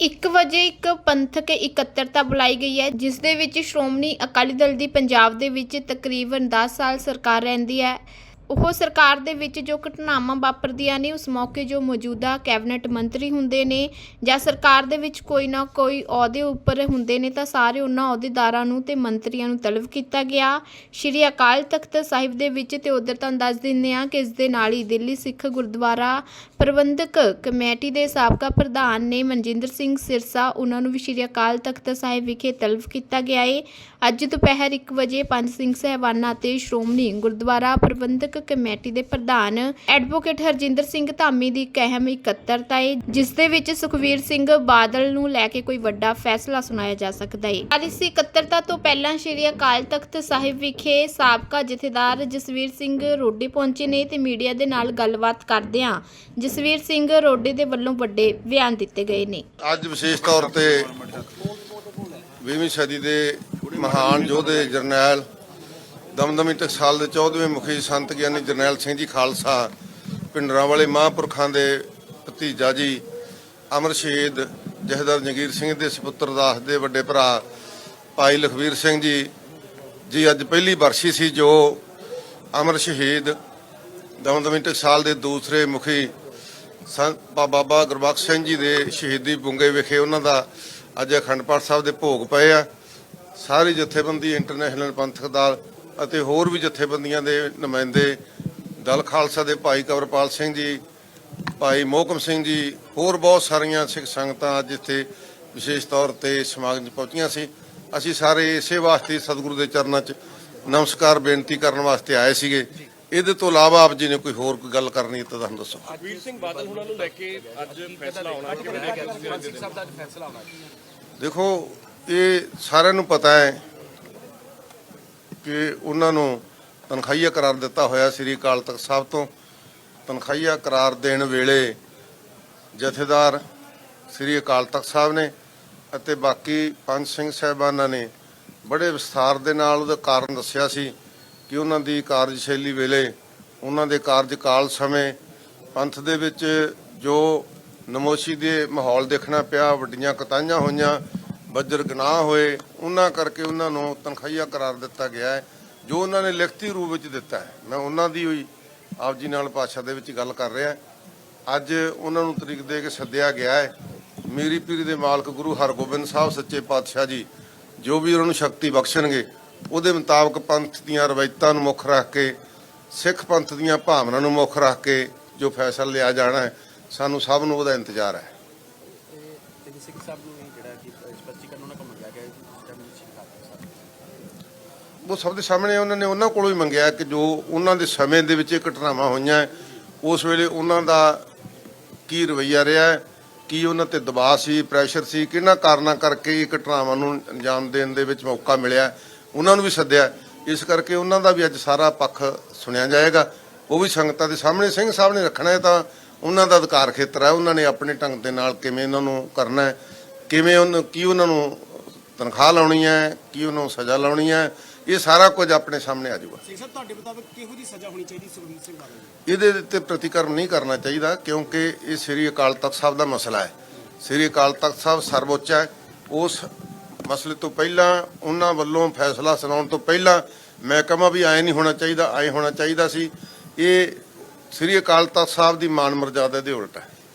1 ਵਜੇ ਇੱਕ ਪੰਥਕ ਇਕੱਤਰਤਾ ਬੁਲਾਈ ਗਈ ਹੈ, ਜਿਸ ਦੇ ਵਿੱਚ ਸ਼੍ਰੋਮਣੀ ਅਕਾਲੀ ਦਲ ਦੀ ਪੰਜਾਬ ਦੇ ਵਿੱਚ ਤਕਰੀਬਨ 10 ਸਾਲ ਸਰਕਾਰ ਰਹਿੰਦੀ ਹੈ। ਉਹ ਸਰਕਾਰ ਦੇ ਵਿੱਚ ਜੋ ਘਟਨਾਵਾਂ ਵਾਪਰਦੀਆਂ ਨੇ, ਉਸ ਮੌਕੇ ਜੋ ਮੌਜੂਦਾ ਕੈਬਨਿਟ ਮੰਤਰੀ ਹੁੰਦੇ ਨੇ ਜਾਂ ਸਰਕਾਰ ਦੇ ਵਿੱਚ ਕੋਈ ਨਾ ਕੋਈ ਅਹੁਦੇ ਉੱਪਰ ਹੁੰਦੇ ਨੇ, ਤਾਂ ਸਾਰੇ ਉਹਨਾਂ ਅਹੁਦੇਦਾਰਾਂ ਨੂੰ ਤੇ ਮੰਤਰੀਆਂ ਨੂੰ ਤਲਬ ਕੀਤਾ ਗਿਆ। ਸ਼੍ਰੀ ਅਕਾਲ ਤਖਤ ਸਾਹਿਬ ਦੇ ਵਿੱਚ ਤੇ ਉਧਰ ਤੁਹਾਨੂੰ ਦੱਸ ਦਿੰਦੇ ਆ ਕਿ ਇਸ ਦੇ ਨਾਲ ਹੀ ਦਿੱਲੀ ਸਿੱਖ ਗੁਰਦੁਆਰਾ ਪ੍ਰਬੰਧਕ ਕਮੇਟੀ ਦੇ ਸਾਬਕਾ ਪ੍ਰਧਾਨ ਨੇ ਮਨਜਿੰਦਰ ਸਿੰਘ ਸਿਰਸਾ, ਉਹਨਾਂ ਨੂੰ ਵੀ ਸ਼੍ਰੀ ਅਕਾਲ ਤਖਤ ਸਾਹਿਬ ਵਿਖੇ ਤਲਬ ਕੀਤਾ ਗਿਆ ਏ। ਅੱਜ ਦੁਪਹਿਰ 1 ਵਜੇ ਪੰਜ ਸਿੰਘ ਸਹਿਬਾਨਾਂ ਤੇ ਸ਼੍ਰੋਮਣੀ ਗੁਰਦੁਆਰਾ ਪ੍ਰਬੰਧਕ ਕਮੇਟੀ ਦੇ ਪ੍ਰਧਾਨ ਐਡਵੋਕੇਟ ਹਰਜਿੰਦਰ ਸਿੰਘ ਧਾਮੀ ਦੀ ਇੱਕ ਇਕੱਤਰਤਾ ਹੈ ਜਿਸ ਦੇ ਵਿੱਚ ਸੁਖਵੀਰ ਸਿੰਘ ਬਾਦਲ ਨੂੰ ਲੈ ਕੇ ਕੋਈ ਵੱਡਾ ਫੈਸਲਾ ਸੁਣਾਇਆ ਜਾ ਸਕਦਾ ਹੈ ਪਰ ਇਸ ਇਕੱਤਰਤਾ ਤੋਂ ਪਹਿਲਾਂ ਸ਼੍ਰੀ ਅਕਾਲ ਤਖਤ ਸਾਹਿਬ ਵਿਖੇ ਸਾਬਕਾ ਜਥੇਦਾਰ ਜਸਵੀਰ ਸਿੰਘ ਰੋਡੀ ਪਹੁੰਚੇ ਨੇ ਤੇ ਮੀਡੀਆ ਦੇ ਨਾਲ ਗੱਲਬਾਤ ਕਰਦਿਆਂ ਜਸਵੀਰ ਸਿੰਘ ਰੋਡੀ ਦੇ ਵੱਲੋਂ ਵੱਡੇ ਬਿਆਨ ਦਿੱਤੇ ਗਏ ਨੇ। ਅੱਜ ਵਿਸ਼ੇਸ਼ ਤੌਰ ਤੇ 20ਵੀਂ ਸਦੀ ਦੇ ਮਹਾਨ ਯੋਧੇ ਜਰਨੈਲ ਦਮਦਮੀ ਟਕਸਾਲ ਦੇ 14ਵੇਂ ਮੁਖੀ ਸੰਤ ਗਿਆਨੀ ਜਰਨੈਲ ਸਿੰਘ ਜੀ ਖਾਲਸਾ ਪਿੰਡਰਾਂ ਵਾਲੇ ਮਹਾਂਪੁਰਖਾਂ ਦੇ ਭਤੀਜਾ ਜੀ, ਅਮਰ ਸ਼ਹੀਦ ਜਹਦਰ ਜਗੀਰ ਸਿੰਘ ਦੇ ਸੁਪੁੱਤਰ ਦਾਸ ਦੇ ਵੱਡੇ ਭਰਾ ਭਾਈ ਲਖਵੀਰ ਸਿੰਘ ਜੀ ਜੀ ਅੱਜ ਪਹਿਲੀ ਵਰਸ਼ੀ ਸੀ ਜੋ ਅਮਰ ਸ਼ਹੀਦ ਦਮਦਮੀ ਟਕਸਾਲ ਦੇ ਦੂਸਰੇ ਮੁਖੀ ਸੰਤ ਬਾਬਾ ਗੁਰਬਖਸ਼ ਸਿੰਘ ਜੀ ਦੇ ਸ਼ਹੀਦੀ ਬੁੰਗੇ ਵਿਖੇ ਉਹਨਾਂ ਦਾ ਅੱਜ ਅਖੰਡ ਪਾਠ ਸਾਹਿਬ ਦੇ ਭੋਗ ਪਏ ਆ। ਸਾਰੀ ਜਥੇਬੰਦੀ ਇੰਟਰਨੈਸ਼ਨਲ ਪੰਥਕ ਦਲ ਅਤੇ ਹੋਰ ਵੀ ਜਥੇਬੰਦੀਆਂ ਦੇ ਨੁਮਾਇੰਦੇ ਦਲ ਖਾਲਸਾ ਦੇ ਭਾਈ ਕਵਰਪਾਲ ਸਿੰਘ ਜੀ ਭਾਈ ਮੋਹਕਮ ਸਿੰਘ ਜੀ ਹੋਰ ਬਹੁਤ ਸਾਰੀਆਂ ਸਿੱਖ ਸੰਗਤਾਂ ਅੱਜ ਇੱਥੇ ਵਿਸ਼ੇਸ਼ ਤੌਰ ਤੇ ਸਮਾਗਮ 'ਚ ਪਹੁੰਚੀਆਂ ਸੀ। ਅਸੀਂ ਸਾਰੇ ਇਸੇ ਵਾਸਤੇ ਸਤਿਗੁਰੂ ਦੇ ਚਰਨਾਂ 'ਚ ਨਮਸਕਾਰ ਬੇਨਤੀ ਕਰਨ ਵਾਸਤੇ ਆਏ ਸੀਗੇ। ਇਹਦੇ ਤੋਂ ਇਲਾਵਾ ਆਪ ਜੀ ਨੇ ਕੋਈ ਹੋਰ ਕੋਈ ਗੱਲ ਕਰਨੀ ਹੈ ਤਾਂ ਤੁਹਾਨੂੰ ਦੱਸੋ। ਵੀਰ ਸਿੰਘ ਬਾਦਲ ਹੁਣਾਂ ਨੂੰ ਲੈ ਕੇ ਅੱਜ ਫੈਸਲਾ ਆਉਣਾ ਕਿਵੇਂ ਦੇਖਿਆ ਤੁਸੀਂ? ਅੱਜ ਸਾਹਿਬ ਦਾ ਅੱਜ ਫੈਸਲਾ ਆਉਣਾ ਦੇਖੋ ਇਹ ਸਾਰਿਆਂ ਨੂੰ ਪਤਾ ਹੈ ਕਿ ਉਹਨਾਂ ਨੂੰ ਤਨਖਾਹੀਆ ਕਰਾਰ ਦਿੱਤਾ ਹੋਇਆ ਸ੍ਰੀ ਅਕਾਲ ਤਖਤ ਸਾਹਿਬ ਤੋਂ। ਤਨਖਾਹੀਆ ਕਰਾਰ ਦੇਣ ਵੇਲੇ ਜਥੇਦਾਰ ਸ੍ਰੀ ਅਕਾਲ ਤਖਤ ਸਾਹਿਬ ਨੇ ਅਤੇ ਬਾਕੀ ਪੰਜ ਸਿੰਘ ਸਾਹਿਬਾਨਾਂ ਨੇ ਬੜੇ ਵਿਸਥਾਰ ਦੇ ਨਾਲ ਉਹਦਾ ਕਾਰਨ ਦੱਸਿਆ ਸੀ ਕਿ ਉਹਨਾਂ ਦੀ ਕਾਰਜਸ਼ੈਲੀ ਵੇਲੇ ਉਹਨਾਂ ਦੇ ਕਾਰਜਕਾਲ ਸਮੇਂ ਪੰਥ ਦੇ ਵਿੱਚ ਜੋ ਨਮੋਸ਼ੀ ਦੇ ਮਾਹੌਲ ਦੇਖਣਾ ਪਿਆ, ਵੱਡੀਆਂ ਕਤਾਈਆਂ ਹੋਈਆਂ ਬੱਜਰ ਗਨਾਹ ਹੋਏ, ਉਹਨਾਂ ਕਰਕੇ ਉਹਨਾਂ ਨੂੰ ਤਨਖਾਹੀਆ ਕਰਾਰ ਦਿੱਤਾ ਗਿਆ ਹੈ, ਜੋ ਉਹਨਾਂ ਨੇ ਲਿਖਤੀ ਰੂਪ ਵਿੱਚ ਦਿੱਤਾ ਹੈ। ਮੈਂ ਉਹਨਾਂ ਦੀ ਹੋਈ ਆਪ ਜੀ ਨਾਲ ਭਾਸ਼ਾ ਦੇ ਵਿੱਚ ਗੱਲ ਕਰ ਰਿਹਾ। ਅੱਜ ਉਹਨਾਂ ਨੂੰ ਤਰੀਕ ਦੇ ਕੇ ਸੱਦਿਆ ਗਿਆ ਹੈ। ਮੇਰੀ ਪੀਰੀ ਦੇ ਮਾਲਕ ਗੁਰੂ ਹਰਗੋਬਿੰਦ ਸਾਹਿਬ ਸੱਚੇ ਪਾਤਸ਼ਾਹ ਜੀ, ਜੋ ਵੀ ਉਹਨਾਂ ਨੂੰ ਸ਼ਕਤੀ ਬਖਸ਼ਣਗੇ, ਉਹਦੇ ਮੁਤਾਬਕ ਪੰਥ ਦੀਆਂ ਰਵਾਇਤਾਂ ਨੂੰ ਮੁੱਖ ਰੱਖ ਕੇ, ਸਿੱਖ ਪੰਥ ਦੀਆਂ ਭਾਵਨਾ ਨੂੰ ਮੁੱਖ ਰੱਖ ਕੇ ਜੋ ਫੈਸਲਾ ਲਿਆ ਜਾਣਾ ਹੈ, ਸਾਨੂੰ ਸਭ ਨੂੰ ਉਹਦਾ ਇੰਤਜ਼ਾਰ ਹੈ। ਤੇ ਸਾਹਿਬ ਨੂੰ ਸਪਸ਼ਟੀਕਰਨ ਉਹਨਾਂ ਕੋਲ ਮੰਗਿਆ ਗਿਆ ਹੈ ਟਾਈਮ ਵਿੱਚ ਉਹ ਸਭ ਦੇ ਸਾਹਮਣੇ ਉਹਨਾਂ ਨੇ ਉਹਨਾਂ ਕੋਲੋਂ ਹੀ ਮੰਗਿਆ ਕਿ ਜੋ ਉਹਨਾਂ ਦੇ ਸਮੇਂ ਦੇ ਵਿੱਚ ਇਹ ਘਟਨਾਵਾਂ ਹੋਈਆਂ ਹੈ, ਉਸ ਵੇਲੇ ਉਹਨਾਂ ਦਾ ਕੀ ਰਵੱਈਆ ਰਿਹਾ ਹੈ, ਕੀ ਉਹਨਾਂ ਤੇ ਦਬਾਅ ਸੀ ਪ੍ਰੈਸ਼ਰ ਸੀ ਕਿਹਨਾਂ ਕਾਰਨਾਂ ਕਰਕੇ ਇਹ ਘਟਨਾਵਾਂ ਨੂੰ ਅੰਜਾਮ ਦੇਣ ਦੇ ਵਿੱਚ ਮੌਕਾ ਮਿਲਿਆ ਉਹਨਾਂ ਨੂੰ ਵੀ ਸੱਦਿਆ ਇਸ ਕਰਕੇ ਉਹਨਾਂ ਦਾ ਵੀ ਅੱਜ ਸਾਰਾ ਪੱਖ ਸੁਣਿਆ ਜਾਏਗਾ। ਉਹ ਵੀ ਸੰਗਤਾਂ ਦੇ ਸਾਹਮਣੇ ਸਿੰਘ ਸਾਹਿਬ ਨੇ ਰੱਖਣਾ ਹੈ ਤਾਂ ਉਹਨਾਂ ਦਾ ਅਧਿਕਾਰ ਖੇਤਰ ਹੈ। ਉਹਨਾਂ ਨੇ ਆਪਣੇ ਢੰਗ ਦੇ ਨਾਲ ਕਿਵੇਂ ਇਹਨਾਂ ਨੂੰ ਕਰਨਾ ਹੈ ਕਿਵੇਂ ਉਹਨਾਂ ਕੀ ਉਹਨਾਂ ਨੂੰ ਤਨਖਾਹ ਲਾਉਣੀ ਹੈ ਕੀ ਉਹਨਾਂ ਨੂੰ ਸਜ਼ਾ ਲਾਉਣੀ ਹੈ ਇਹ ਸਾਰਾ ਕੁਝ ਆਪਣੇ ਸਾਹਮਣੇ ਆ ਜਾਊਗਾ। ਸਿੰਘ ਸਾਹਿਬ ਤੁਹਾਡੇ ਮੁਤਾਬਕ ਕਿਹੋ ਜੀ ਸਜ਼ਾ ਹੋਣੀ ਚਾਹੀਦੀ ਸੁਖਬੀਰ ਸਿੰਘ ਬਾਦਲ ਨੂੰ ਇਹਦੇ ਉੱਤੇ ਪ੍ਰਤੀਕਰਮ ਨਹੀਂ ਕਰਨਾ ਚਾਹੀਦਾ ਕਿਉਂਕਿ ਇਹ ਸ੍ਰੀ ਅਕਾਲ ਤਖਤ ਸਾਹਿਬ ਦਾ ਮਸਲਾ ਹੈ। ਸ੍ਰੀ ਅਕਾਲ ਤਖਤ ਸਾਹਿਬ ਸਰਵਉੱਚ ਹੈ। ਉਸ ਮਸਲੇ ਤੋਂ ਪਹਿਲਾਂ ਉਹਨਾਂ ਵੱਲੋਂ ਫੈਸਲਾ ਸੁਣਾਉਣ ਤੋਂ ਪਹਿਲਾਂ ਮਹਿਕਮਾ ਵੀ ਆਏ ਨਹੀਂ ਹੋਣਾ ਚਾਹੀਦਾ ਆਏ ਹੋਣਾ ਚਾਹੀਦਾ ਸੀ। ਇਹ ਸ੍ਰੀ ਅਕਾਲ ਤਖਤ ਸਾਹਿਬ ਦੀ ਮਾਨ ਮਰਜ਼ਾਦਾ ਦੇ ਉਲਟ ਹੈ।